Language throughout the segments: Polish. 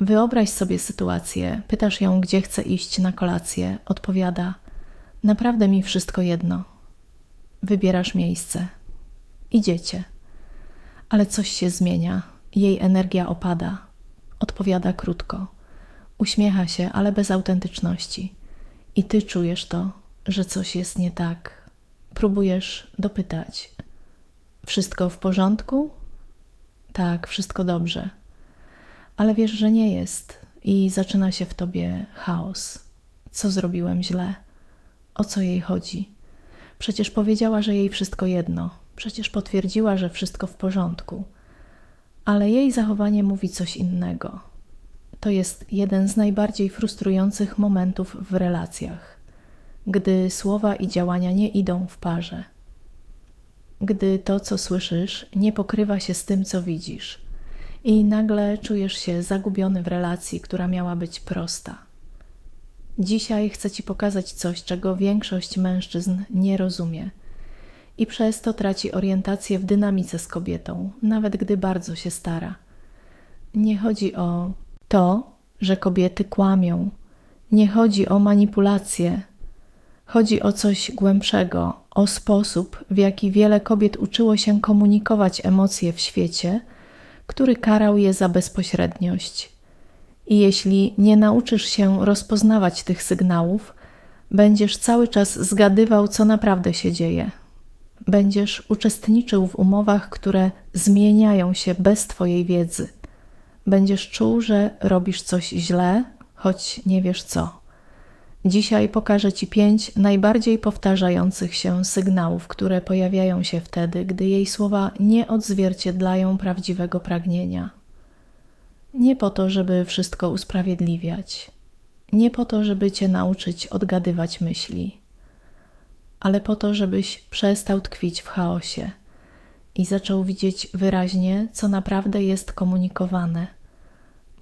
Wyobraź sobie sytuację, pytasz ją, gdzie chce iść na kolację, odpowiada: Naprawdę mi wszystko jedno. Wybierasz miejsce. Idziecie. Ale coś się zmienia, jej energia opada. Odpowiada krótko. Uśmiecha się, ale bez autentyczności. I ty czujesz to, że coś jest nie tak. Próbujesz dopytać: Wszystko w porządku? Tak, wszystko dobrze. Ale wiesz, że nie jest, i zaczyna się w tobie chaos. Co zrobiłem źle? O co jej chodzi? Przecież powiedziała, że jej wszystko jedno. Przecież potwierdziła, że wszystko w porządku. Ale jej zachowanie mówi coś innego. To jest jeden z najbardziej frustrujących momentów w relacjach, gdy słowa i działania nie idą w parze. Gdy to, co słyszysz, nie pokrywa się z tym, co widzisz, i nagle czujesz się zagubiony w relacji, która miała być prosta. Dzisiaj chcę Ci pokazać coś, czego większość mężczyzn nie rozumie i przez to traci orientację w dynamice z kobietą, nawet gdy bardzo się stara. Nie chodzi o to, że kobiety kłamią, nie chodzi o manipulację, chodzi o coś głębszego, o sposób, w jaki wiele kobiet uczyło się komunikować emocje w świecie, który karał je za bezpośredniość. I jeśli nie nauczysz się rozpoznawać tych sygnałów, będziesz cały czas zgadywał, co naprawdę się dzieje. Będziesz uczestniczył w umowach, które zmieniają się bez Twojej wiedzy. Będziesz czuł, że robisz coś źle, choć nie wiesz co. Dzisiaj pokażę Ci pięć najbardziej powtarzających się sygnałów, które pojawiają się wtedy, gdy jej słowa nie odzwierciedlają prawdziwego pragnienia. Nie po to, żeby wszystko usprawiedliwiać, nie po to, żeby Cię nauczyć odgadywać myśli, ale po to, żebyś przestał tkwić w chaosie i zaczął widzieć wyraźnie, co naprawdę jest komunikowane,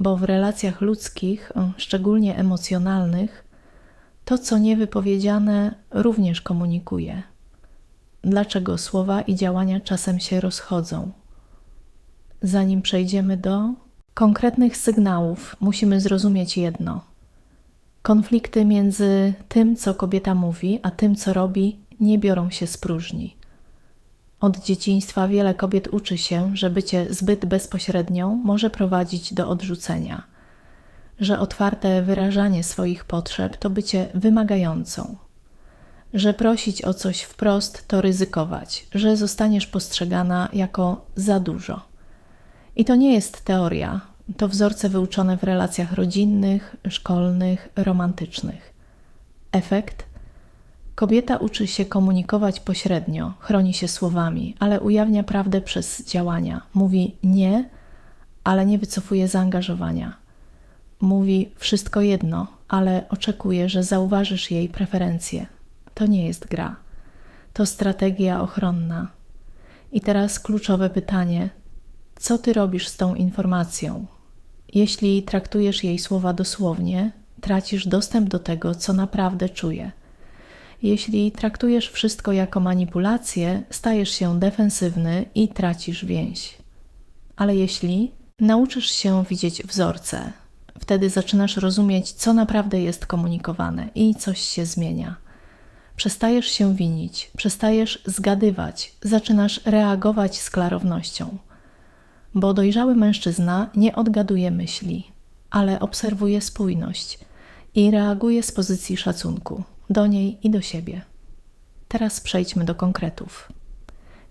bo w relacjach ludzkich, szczególnie emocjonalnych, to, co niewypowiedziane, również komunikuje. Dlaczego słowa i działania czasem się rozchodzą? Zanim przejdziemy do konkretnych sygnałów, musimy zrozumieć jedno. Konflikty między tym, co kobieta mówi, a tym, co robi, nie biorą się z próżni. Od dzieciństwa wiele kobiet uczy się, że bycie zbyt bezpośrednią może prowadzić do odrzucenia – że otwarte wyrażanie swoich potrzeb to bycie wymagającą, że prosić o coś wprost to ryzykować, że zostaniesz postrzegana jako za dużo. I to nie jest teoria, to wzorce wyuczone w relacjach rodzinnych, szkolnych, romantycznych. Efekt? Kobieta uczy się komunikować pośrednio, chroni się słowami, ale ujawnia prawdę przez działania. Mówi nie, ale nie wycofuje zaangażowania mówi wszystko jedno, ale oczekuje, że zauważysz jej preferencje. To nie jest gra. To strategia ochronna. I teraz kluczowe pytanie: co ty robisz z tą informacją? Jeśli traktujesz jej słowa dosłownie, tracisz dostęp do tego, co naprawdę czuje. Jeśli traktujesz wszystko jako manipulację, stajesz się defensywny i tracisz więź. Ale jeśli nauczysz się widzieć wzorce, Wtedy zaczynasz rozumieć, co naprawdę jest komunikowane i coś się zmienia. Przestajesz się winić, przestajesz zgadywać, zaczynasz reagować z klarownością. Bo dojrzały mężczyzna nie odgaduje myśli, ale obserwuje spójność i reaguje z pozycji szacunku do niej i do siebie. Teraz przejdźmy do konkretów.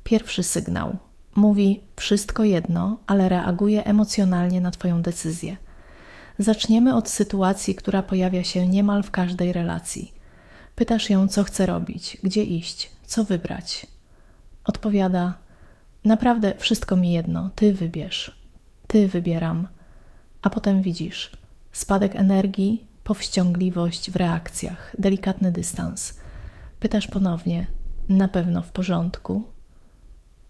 Pierwszy sygnał mówi wszystko jedno, ale reaguje emocjonalnie na Twoją decyzję. Zaczniemy od sytuacji, która pojawia się niemal w każdej relacji. Pytasz ją, co chce robić, gdzie iść, co wybrać. Odpowiada: Naprawdę wszystko mi jedno, ty wybierz. Ty wybieram. A potem widzisz spadek energii, powściągliwość w reakcjach, delikatny dystans. Pytasz ponownie: Na pewno w porządku?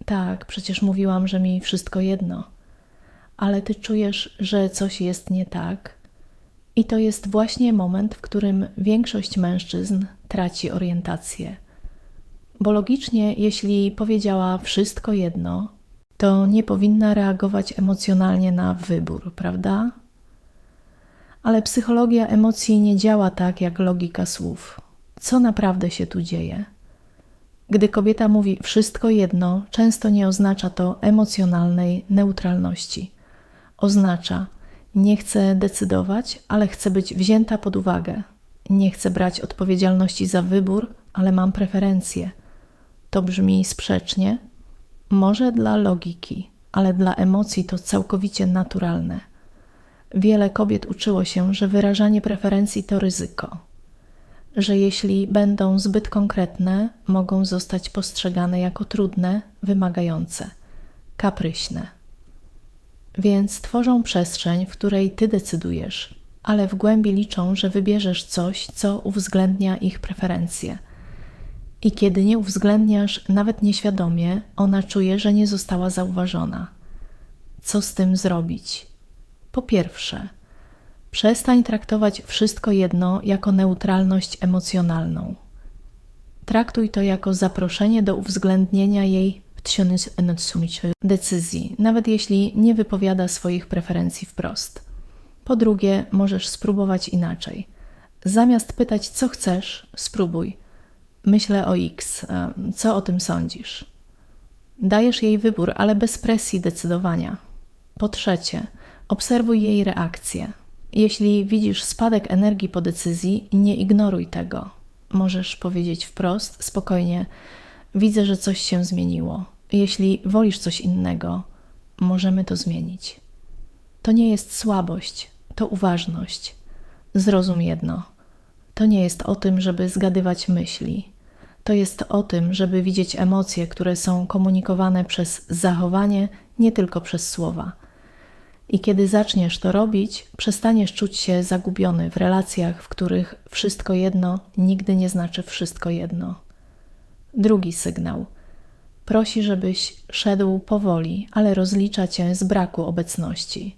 Tak, przecież mówiłam, że mi wszystko jedno ale ty czujesz, że coś jest nie tak. I to jest właśnie moment, w którym większość mężczyzn traci orientację. Bo logicznie, jeśli powiedziała wszystko jedno, to nie powinna reagować emocjonalnie na wybór, prawda? Ale psychologia emocji nie działa tak jak logika słów. Co naprawdę się tu dzieje? Gdy kobieta mówi wszystko jedno, często nie oznacza to emocjonalnej neutralności. Oznacza, nie chcę decydować, ale chcę być wzięta pod uwagę. Nie chcę brać odpowiedzialności za wybór, ale mam preferencje. To brzmi sprzecznie? Może dla logiki, ale dla emocji to całkowicie naturalne. Wiele kobiet uczyło się, że wyrażanie preferencji to ryzyko, że jeśli będą zbyt konkretne, mogą zostać postrzegane jako trudne, wymagające, kapryśne. Więc tworzą przestrzeń, w której ty decydujesz, ale w głębi liczą, że wybierzesz coś, co uwzględnia ich preferencje. I kiedy nie uwzględniasz, nawet nieświadomie, ona czuje, że nie została zauważona. Co z tym zrobić? Po pierwsze, przestań traktować wszystko jedno jako neutralność emocjonalną. Traktuj to jako zaproszenie do uwzględnienia jej decyzji, nawet jeśli nie wypowiada swoich preferencji wprost. Po drugie, możesz spróbować inaczej. Zamiast pytać, co chcesz, spróbuj. Myślę o X. Co o tym sądzisz? Dajesz jej wybór, ale bez presji decydowania. Po trzecie, obserwuj jej reakcję. Jeśli widzisz spadek energii po decyzji, nie ignoruj tego. Możesz powiedzieć wprost, spokojnie: Widzę, że coś się zmieniło. Jeśli wolisz coś innego, możemy to zmienić. To nie jest słabość, to uważność. Zrozum jedno. To nie jest o tym, żeby zgadywać myśli. To jest o tym, żeby widzieć emocje, które są komunikowane przez zachowanie, nie tylko przez słowa. I kiedy zaczniesz to robić, przestaniesz czuć się zagubiony w relacjach, w których wszystko jedno nigdy nie znaczy wszystko jedno. Drugi sygnał. Prosi, żebyś szedł powoli, ale rozlicza cię z braku obecności.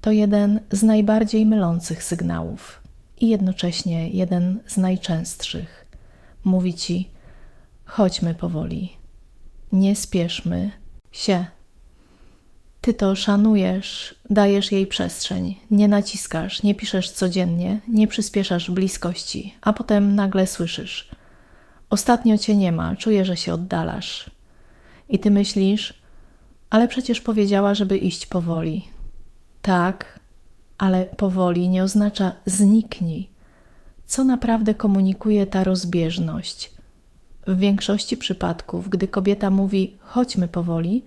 To jeden z najbardziej mylących sygnałów i jednocześnie jeden z najczęstszych. Mówi ci: chodźmy powoli, nie spieszmy się. Ty to szanujesz, dajesz jej przestrzeń, nie naciskasz, nie piszesz codziennie, nie przyspieszasz bliskości, a potem nagle słyszysz: Ostatnio cię nie ma, czuję, że się oddalasz. I ty myślisz: Ale przecież powiedziała, żeby iść powoli. Tak, ale powoli nie oznacza zniknij. Co naprawdę komunikuje ta rozbieżność? W większości przypadków, gdy kobieta mówi chodźmy powoli,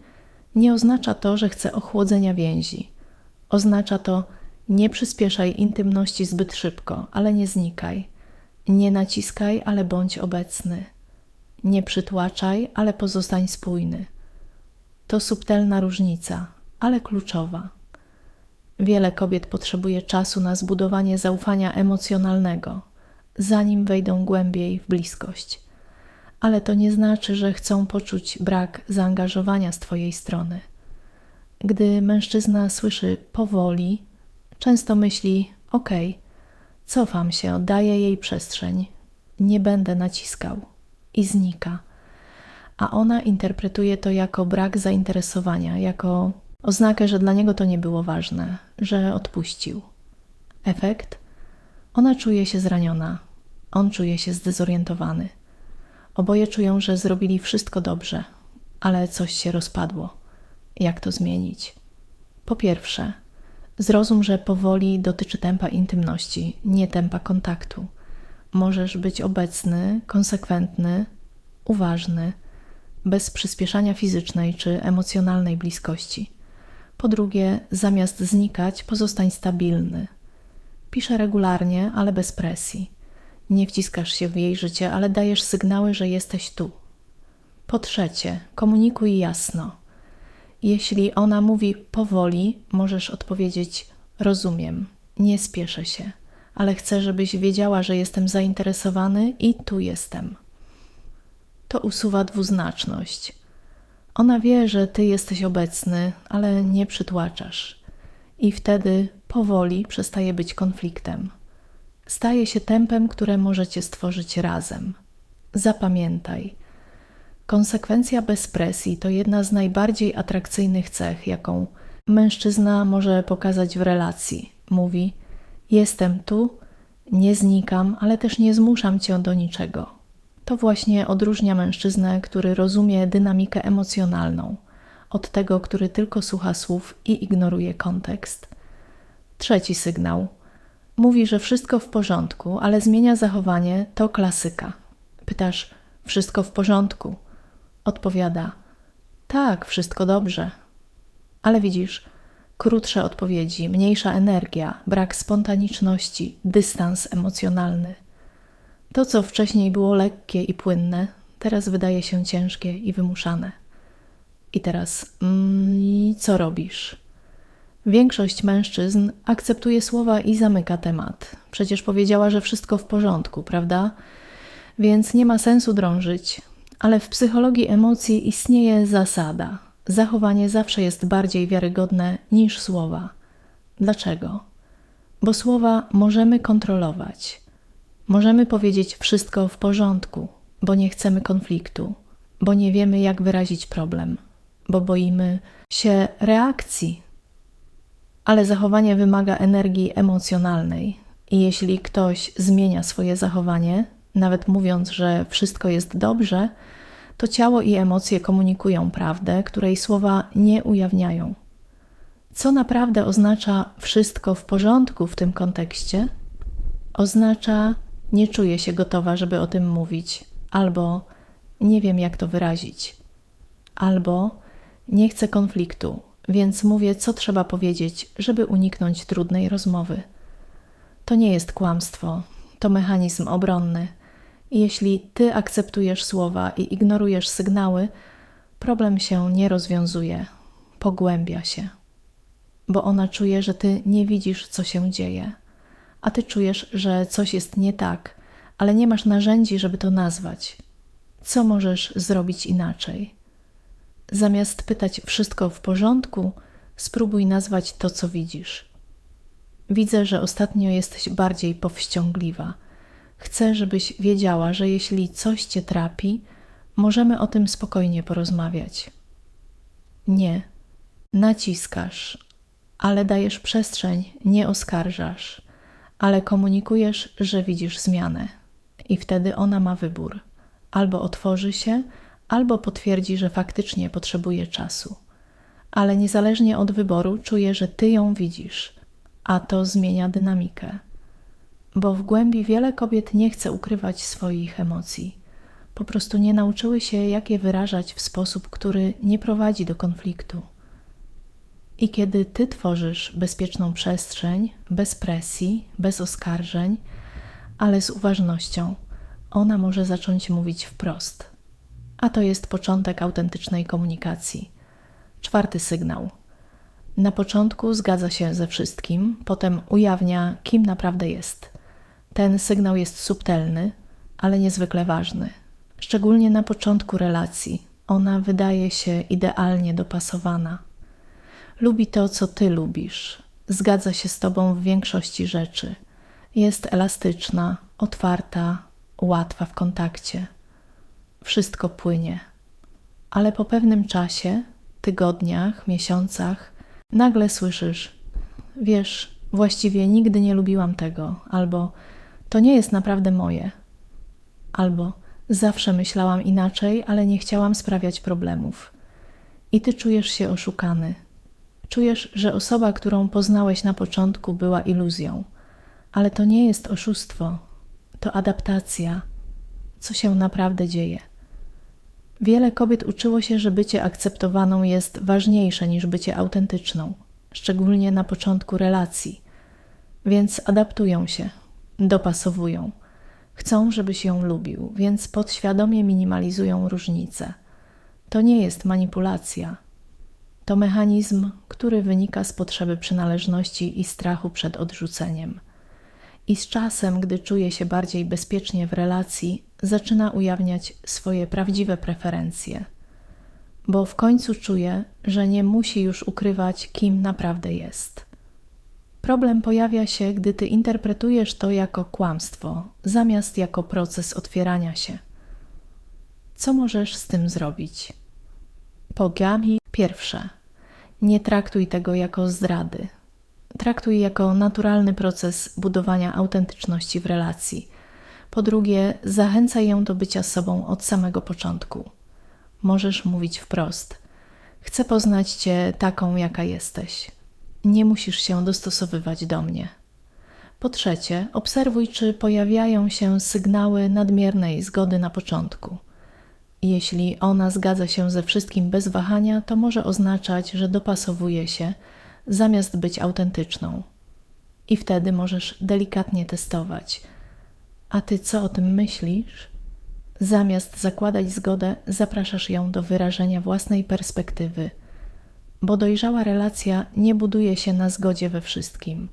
nie oznacza to, że chce ochłodzenia więzi. Oznacza to nie przyspieszaj intymności zbyt szybko, ale nie znikaj. Nie naciskaj, ale bądź obecny. Nie przytłaczaj, ale pozostań spójny. To subtelna różnica, ale kluczowa. Wiele kobiet potrzebuje czasu na zbudowanie zaufania emocjonalnego, zanim wejdą głębiej w bliskość. Ale to nie znaczy, że chcą poczuć brak zaangażowania z Twojej strony. Gdy mężczyzna słyszy powoli, często myśli: OK, cofam się, daję jej przestrzeń, nie będę naciskał i znika. A ona interpretuje to jako brak zainteresowania, jako oznakę, że dla niego to nie było ważne, że odpuścił. Efekt? Ona czuje się zraniona, on czuje się zdezorientowany. Oboje czują, że zrobili wszystko dobrze, ale coś się rozpadło. Jak to zmienić? Po pierwsze, zrozum, że powoli dotyczy tempa intymności, nie tempa kontaktu. Możesz być obecny, konsekwentny, uważny, bez przyspieszania fizycznej czy emocjonalnej bliskości. Po drugie, zamiast znikać, pozostań stabilny. Piszę regularnie, ale bez presji. Nie wciskasz się w jej życie, ale dajesz sygnały, że jesteś tu. Po trzecie, komunikuj jasno. Jeśli ona mówi powoli, możesz odpowiedzieć: Rozumiem, nie spieszę się, ale chcę, żebyś wiedziała, że jestem zainteresowany i tu jestem. To usuwa dwuznaczność. Ona wie, że ty jesteś obecny, ale nie przytłaczasz. I wtedy powoli przestaje być konfliktem. Staje się tempem, które możecie stworzyć razem. Zapamiętaj. Konsekwencja bez presji to jedna z najbardziej atrakcyjnych cech, jaką mężczyzna może pokazać w relacji. Mówi: Jestem tu, nie znikam, ale też nie zmuszam cię do niczego. To właśnie odróżnia mężczyznę, który rozumie dynamikę emocjonalną, od tego, który tylko słucha słów i ignoruje kontekst. Trzeci sygnał. Mówi, że wszystko w porządku, ale zmienia zachowanie, to klasyka. Pytasz, wszystko w porządku? Odpowiada, tak, wszystko dobrze. Ale widzisz, krótsze odpowiedzi, mniejsza energia, brak spontaniczności, dystans emocjonalny. To, co wcześniej było lekkie i płynne, teraz wydaje się ciężkie i wymuszane. I teraz, mm, co robisz? Większość mężczyzn akceptuje słowa i zamyka temat. Przecież powiedziała, że wszystko w porządku, prawda? Więc nie ma sensu drążyć. Ale w psychologii emocji istnieje zasada: zachowanie zawsze jest bardziej wiarygodne niż słowa. Dlaczego? Bo słowa możemy kontrolować. Możemy powiedzieć wszystko w porządku, bo nie chcemy konfliktu, bo nie wiemy, jak wyrazić problem, bo boimy się reakcji. Ale zachowanie wymaga energii emocjonalnej, i jeśli ktoś zmienia swoje zachowanie, nawet mówiąc, że wszystko jest dobrze, to ciało i emocje komunikują prawdę, której słowa nie ujawniają. Co naprawdę oznacza wszystko w porządku w tym kontekście? Oznacza nie czuję się gotowa, żeby o tym mówić, albo nie wiem, jak to wyrazić, albo nie chcę konfliktu, więc mówię, co trzeba powiedzieć, żeby uniknąć trudnej rozmowy. To nie jest kłamstwo, to mechanizm obronny. Jeśli ty akceptujesz słowa i ignorujesz sygnały, problem się nie rozwiązuje, pogłębia się, bo ona czuje, że ty nie widzisz, co się dzieje a ty czujesz, że coś jest nie tak, ale nie masz narzędzi, żeby to nazwać. Co możesz zrobić inaczej? Zamiast pytać wszystko w porządku, spróbuj nazwać to, co widzisz. Widzę, że ostatnio jesteś bardziej powściągliwa. Chcę, żebyś wiedziała, że jeśli coś cię trapi, możemy o tym spokojnie porozmawiać. Nie, naciskasz, ale dajesz przestrzeń, nie oskarżasz ale komunikujesz, że widzisz zmianę. I wtedy ona ma wybór: albo otworzy się, albo potwierdzi, że faktycznie potrzebuje czasu. Ale niezależnie od wyboru, czuje, że ty ją widzisz, a to zmienia dynamikę. Bo w głębi wiele kobiet nie chce ukrywać swoich emocji. Po prostu nie nauczyły się, jak je wyrażać w sposób, który nie prowadzi do konfliktu. I kiedy ty tworzysz bezpieczną przestrzeń, bez presji, bez oskarżeń, ale z uważnością, ona może zacząć mówić wprost. A to jest początek autentycznej komunikacji. Czwarty sygnał. Na początku zgadza się ze wszystkim, potem ujawnia, kim naprawdę jest. Ten sygnał jest subtelny, ale niezwykle ważny. Szczególnie na początku relacji. Ona wydaje się idealnie dopasowana Lubi to, co ty lubisz. Zgadza się z tobą w większości rzeczy. Jest elastyczna, otwarta, łatwa w kontakcie. Wszystko płynie. Ale po pewnym czasie, tygodniach, miesiącach, nagle słyszysz: Wiesz, właściwie nigdy nie lubiłam tego, albo to nie jest naprawdę moje, albo zawsze myślałam inaczej, ale nie chciałam sprawiać problemów. I ty czujesz się oszukany. Czujesz, że osoba, którą poznałeś na początku, była iluzją, ale to nie jest oszustwo, to adaptacja. Co się naprawdę dzieje? Wiele kobiet uczyło się, że bycie akceptowaną jest ważniejsze niż bycie autentyczną, szczególnie na początku relacji, więc adaptują się, dopasowują. Chcą, żebyś ją lubił, więc podświadomie minimalizują różnice. To nie jest manipulacja to mechanizm, który wynika z potrzeby przynależności i strachu przed odrzuceniem. I z czasem, gdy czuje się bardziej bezpiecznie w relacji, zaczyna ujawniać swoje prawdziwe preferencje, bo w końcu czuje, że nie musi już ukrywać, kim naprawdę jest. Problem pojawia się, gdy ty interpretujesz to jako kłamstwo, zamiast jako proces otwierania się. Co możesz z tym zrobić? Pogami Pierwsze. Nie traktuj tego jako zdrady. traktuj jako naturalny proces budowania autentyczności w relacji. Po drugie, zachęcaj ją do bycia sobą od samego początku. Możesz mówić wprost: Chcę poznać Cię taką, jaka jesteś. Nie musisz się dostosowywać do mnie. Po trzecie, obserwuj, czy pojawiają się sygnały nadmiernej zgody na początku. Jeśli ona zgadza się ze wszystkim bez wahania, to może oznaczać, że dopasowuje się, zamiast być autentyczną. I wtedy możesz delikatnie testować. A ty co o tym myślisz? Zamiast zakładać zgodę, zapraszasz ją do wyrażenia własnej perspektywy, bo dojrzała relacja nie buduje się na zgodzie we wszystkim,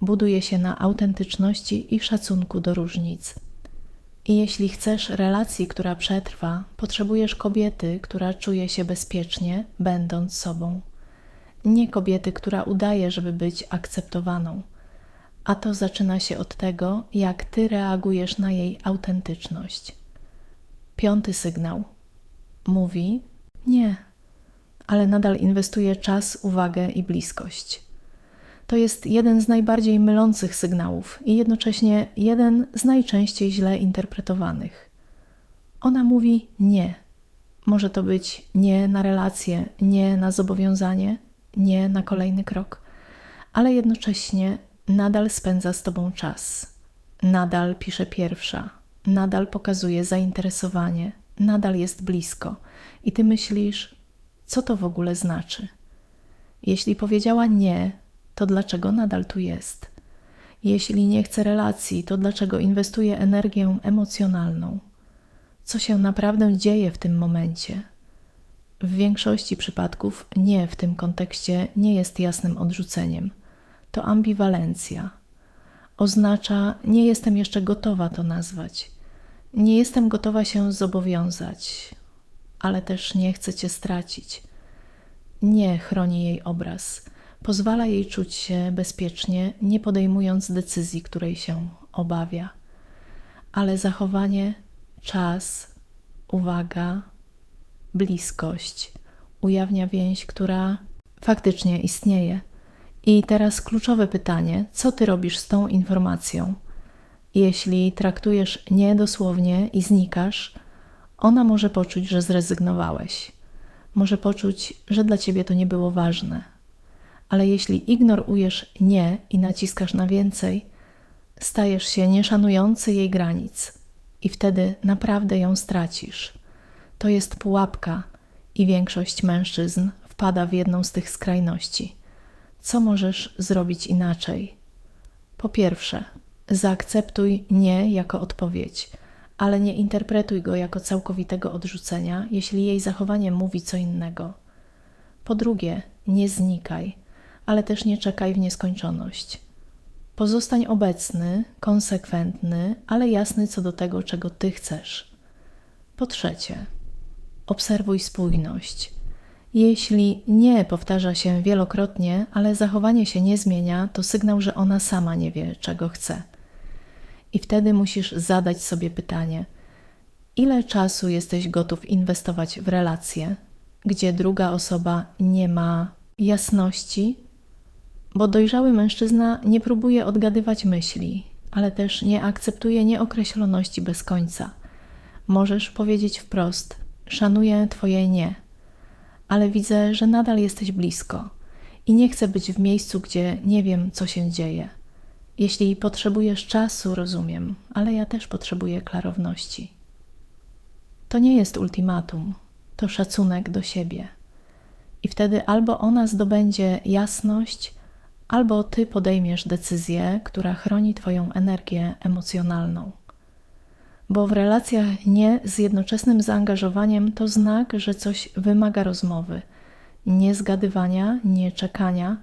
buduje się na autentyczności i szacunku do różnic. I jeśli chcesz relacji, która przetrwa, potrzebujesz kobiety, która czuje się bezpiecznie, będąc sobą. Nie kobiety, która udaje, żeby być akceptowaną. A to zaczyna się od tego, jak ty reagujesz na jej autentyczność. Piąty sygnał. Mówi nie, ale nadal inwestuje czas, uwagę i bliskość. To jest jeden z najbardziej mylących sygnałów i jednocześnie jeden z najczęściej źle interpretowanych. Ona mówi nie. Może to być nie na relację, nie na zobowiązanie, nie na kolejny krok, ale jednocześnie nadal spędza z tobą czas. Nadal pisze pierwsza, nadal pokazuje zainteresowanie, nadal jest blisko. I ty myślisz, co to w ogóle znaczy? Jeśli powiedziała nie, to dlaczego nadal tu jest? Jeśli nie chce relacji, to dlaczego inwestuje energię emocjonalną? Co się naprawdę dzieje w tym momencie? W większości przypadków nie w tym kontekście nie jest jasnym odrzuceniem. To ambiwalencja. Oznacza, nie jestem jeszcze gotowa to nazwać. Nie jestem gotowa się zobowiązać, ale też nie chcę cię stracić. Nie chroni jej obraz pozwala jej czuć się bezpiecznie, nie podejmując decyzji, której się obawia. Ale zachowanie, czas, uwaga, bliskość ujawnia więź, która faktycznie istnieje. I teraz kluczowe pytanie: co ty robisz z tą informacją? Jeśli traktujesz nie dosłownie i znikasz, ona może poczuć, że zrezygnowałeś. Może poczuć, że dla ciebie to nie było ważne ale jeśli ignorujesz nie i naciskasz na więcej, stajesz się nieszanujący jej granic i wtedy naprawdę ją stracisz. To jest pułapka i większość mężczyzn wpada w jedną z tych skrajności. Co możesz zrobić inaczej? Po pierwsze, zaakceptuj nie jako odpowiedź, ale nie interpretuj go jako całkowitego odrzucenia, jeśli jej zachowanie mówi co innego. Po drugie, nie znikaj ale też nie czekaj w nieskończoność. Pozostań obecny, konsekwentny, ale jasny co do tego, czego ty chcesz. Po trzecie, obserwuj spójność. Jeśli nie powtarza się wielokrotnie, ale zachowanie się nie zmienia, to sygnał, że ona sama nie wie, czego chce. I wtedy musisz zadać sobie pytanie: ile czasu jesteś gotów inwestować w relacje, gdzie druga osoba nie ma jasności bo dojrzały mężczyzna nie próbuje odgadywać myśli, ale też nie akceptuje nieokreśloności bez końca. Możesz powiedzieć wprost: Szanuję Twoje nie, ale widzę, że nadal jesteś blisko i nie chcę być w miejscu, gdzie nie wiem, co się dzieje. Jeśli potrzebujesz czasu, rozumiem, ale ja też potrzebuję klarowności. To nie jest ultimatum, to szacunek do siebie. I wtedy albo ona zdobędzie jasność, albo ty podejmiesz decyzję, która chroni Twoją energię emocjonalną. Bo w relacjach nie z jednoczesnym zaangażowaniem to znak, że coś wymaga rozmowy, nie zgadywania, nie czekania,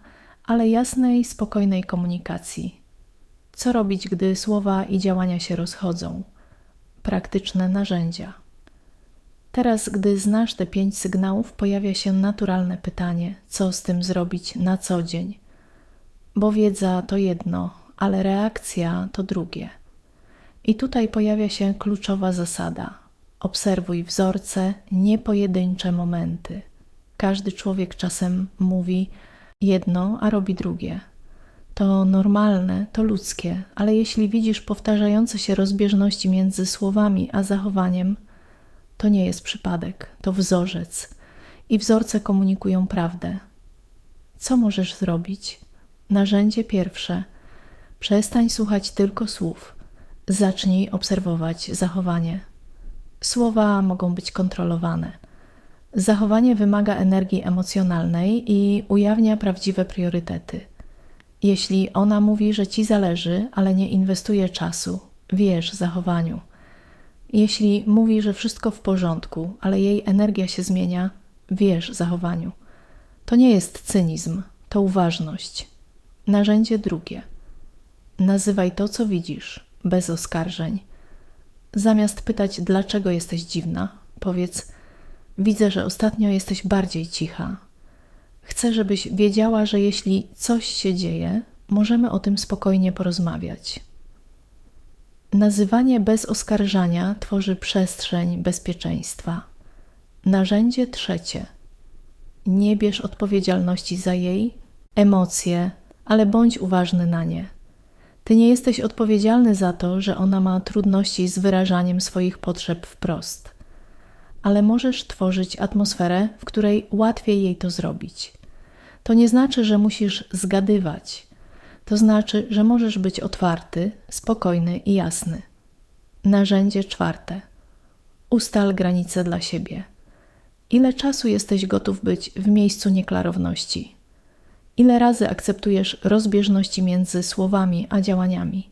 ale jasnej, spokojnej komunikacji. Co robić, gdy słowa i działania się rozchodzą? Praktyczne narzędzia. Teraz, gdy znasz te pięć sygnałów, pojawia się naturalne pytanie: co z tym zrobić na co dzień? bo wiedza to jedno, ale reakcja to drugie. I tutaj pojawia się kluczowa zasada: obserwuj wzorce, nie pojedyncze momenty. Każdy człowiek czasem mówi jedno, a robi drugie. To normalne, to ludzkie, ale jeśli widzisz powtarzające się rozbieżności między słowami a zachowaniem, to nie jest przypadek, to wzorzec. I wzorce komunikują prawdę. Co możesz zrobić? Narzędzie pierwsze. Przestań słuchać tylko słów. Zacznij obserwować zachowanie. Słowa mogą być kontrolowane. Zachowanie wymaga energii emocjonalnej i ujawnia prawdziwe priorytety. Jeśli ona mówi, że ci zależy, ale nie inwestuje czasu, wierz zachowaniu. Jeśli mówi, że wszystko w porządku, ale jej energia się zmienia, wierz zachowaniu. To nie jest cynizm, to uważność. Narzędzie drugie. Nazywaj to, co widzisz, bez oskarżeń. Zamiast pytać, dlaczego jesteś dziwna, powiedz: Widzę, że ostatnio jesteś bardziej cicha. Chcę, żebyś wiedziała, że jeśli coś się dzieje, możemy o tym spokojnie porozmawiać. Nazywanie bez oskarżania tworzy przestrzeń bezpieczeństwa. Narzędzie trzecie. Nie bierz odpowiedzialności za jej emocje, ale bądź uważny na nie. Ty nie jesteś odpowiedzialny za to, że ona ma trudności z wyrażaniem swoich potrzeb wprost, ale możesz tworzyć atmosferę, w której łatwiej jej to zrobić. To nie znaczy, że musisz zgadywać. To znaczy, że możesz być otwarty, spokojny i jasny. Narzędzie czwarte. Ustal granice dla siebie. Ile czasu jesteś gotów być w miejscu nieklarowności? Ile razy akceptujesz rozbieżności między słowami a działaniami?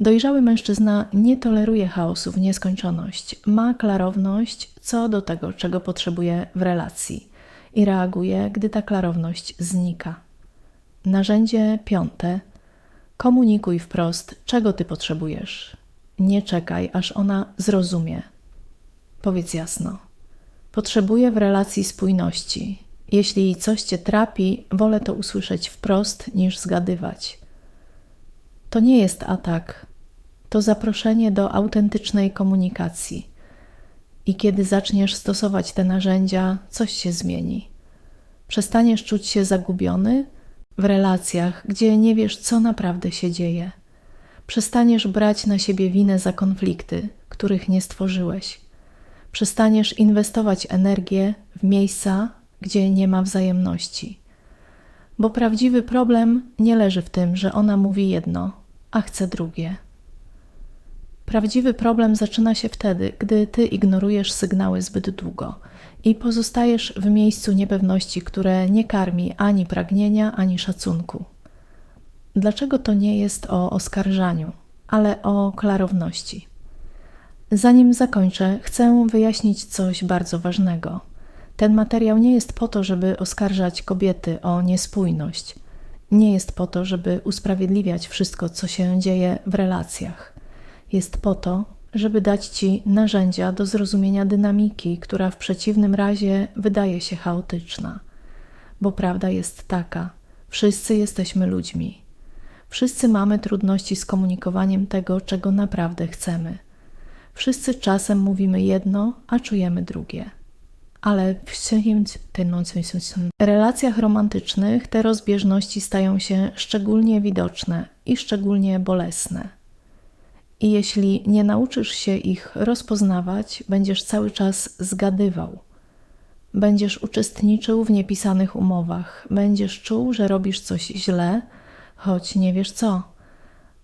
Dojrzały mężczyzna nie toleruje chaosu w nieskończoność, ma klarowność co do tego, czego potrzebuje w relacji i reaguje, gdy ta klarowność znika. Narzędzie piąte. Komunikuj wprost, czego ty potrzebujesz. Nie czekaj, aż ona zrozumie. Powiedz jasno. Potrzebuję w relacji spójności, jeśli coś cię trapi, wolę to usłyszeć wprost niż zgadywać. To nie jest atak, to zaproszenie do autentycznej komunikacji. I kiedy zaczniesz stosować te narzędzia, coś się zmieni. Przestaniesz czuć się zagubiony w relacjach, gdzie nie wiesz, co naprawdę się dzieje. Przestaniesz brać na siebie winę za konflikty, których nie stworzyłeś. Przestaniesz inwestować energię w miejsca, gdzie nie ma wzajemności. Bo prawdziwy problem nie leży w tym, że ona mówi jedno, a chce drugie. Prawdziwy problem zaczyna się wtedy, gdy ty ignorujesz sygnały zbyt długo i pozostajesz w miejscu niepewności, które nie karmi ani pragnienia, ani szacunku. Dlaczego to nie jest o oskarżaniu, ale o klarowności? Zanim zakończę, chcę wyjaśnić coś bardzo ważnego. Ten materiał nie jest po to, żeby oskarżać kobiety o niespójność. Nie jest po to, żeby usprawiedliwiać wszystko, co się dzieje w relacjach. Jest po to, żeby dać ci narzędzia do zrozumienia dynamiki, która w przeciwnym razie wydaje się chaotyczna. Bo prawda jest taka: wszyscy jesteśmy ludźmi. Wszyscy mamy trudności z komunikowaniem tego, czego naprawdę chcemy. Wszyscy czasem mówimy jedno, a czujemy drugie ale w relacjach romantycznych te rozbieżności stają się szczególnie widoczne i szczególnie bolesne. I jeśli nie nauczysz się ich rozpoznawać, będziesz cały czas zgadywał. Będziesz uczestniczył w niepisanych umowach, będziesz czuł, że robisz coś źle, choć nie wiesz co.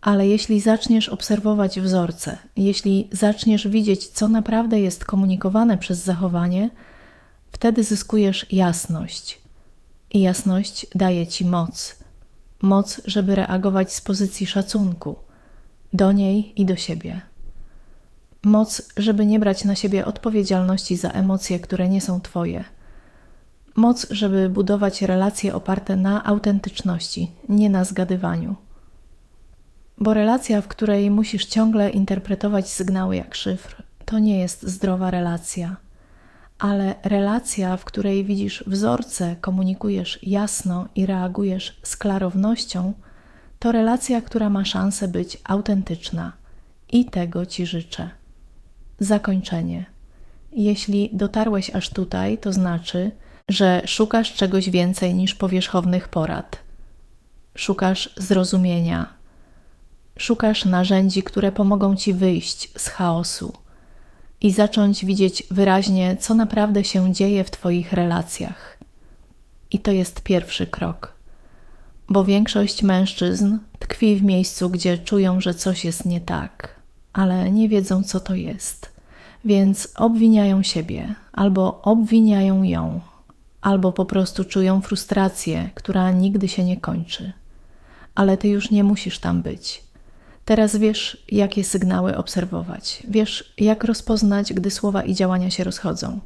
Ale jeśli zaczniesz obserwować wzorce, jeśli zaczniesz widzieć, co naprawdę jest komunikowane przez zachowanie, Wtedy zyskujesz jasność. I jasność daje ci moc. Moc, żeby reagować z pozycji szacunku do niej i do siebie. Moc, żeby nie brać na siebie odpowiedzialności za emocje, które nie są Twoje. Moc, żeby budować relacje oparte na autentyczności, nie na zgadywaniu. Bo relacja, w której musisz ciągle interpretować sygnały jak szyfr, to nie jest zdrowa relacja ale relacja, w której widzisz wzorce, komunikujesz jasno i reagujesz z klarownością, to relacja, która ma szansę być autentyczna i tego Ci życzę. Zakończenie. Jeśli dotarłeś aż tutaj, to znaczy, że szukasz czegoś więcej niż powierzchownych porad. szukasz zrozumienia, szukasz narzędzi, które pomogą ci wyjść z chaosu i zacząć widzieć wyraźnie, co naprawdę się dzieje w Twoich relacjach. I to jest pierwszy krok, bo większość mężczyzn tkwi w miejscu, gdzie czują, że coś jest nie tak, ale nie wiedzą, co to jest, więc obwiniają siebie albo obwiniają ją, albo po prostu czują frustrację, która nigdy się nie kończy. Ale ty już nie musisz tam być. Teraz wiesz, jakie sygnały obserwować, wiesz, jak rozpoznać, gdy słowa i działania się rozchodzą,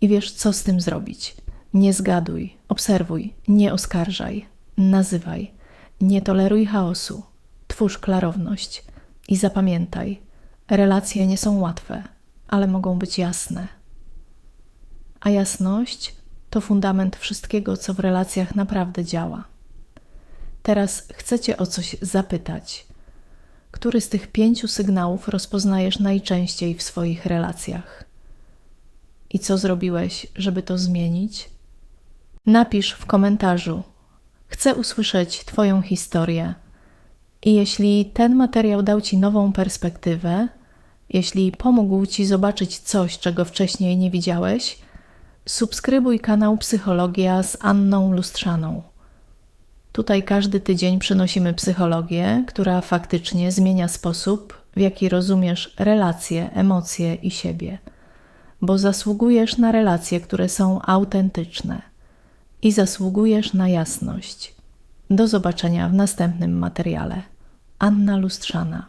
i wiesz, co z tym zrobić. Nie zgaduj, obserwuj, nie oskarżaj, nazywaj, nie toleruj chaosu, twórz klarowność i zapamiętaj: relacje nie są łatwe, ale mogą być jasne. A jasność to fundament wszystkiego, co w relacjach naprawdę działa. Teraz chcę Cię o coś zapytać. Który z tych pięciu sygnałów rozpoznajesz najczęściej w swoich relacjach? I co zrobiłeś, żeby to zmienić? Napisz w komentarzu. Chcę usłyszeć Twoją historię. I jeśli ten materiał dał Ci nową perspektywę, jeśli pomógł Ci zobaczyć coś, czego wcześniej nie widziałeś, subskrybuj kanał Psychologia z Anną Lustrzaną. Tutaj każdy tydzień przynosimy psychologię, która faktycznie zmienia sposób, w jaki rozumiesz relacje, emocje i siebie, bo zasługujesz na relacje, które są autentyczne i zasługujesz na jasność. Do zobaczenia w następnym materiale. Anna Lustrzana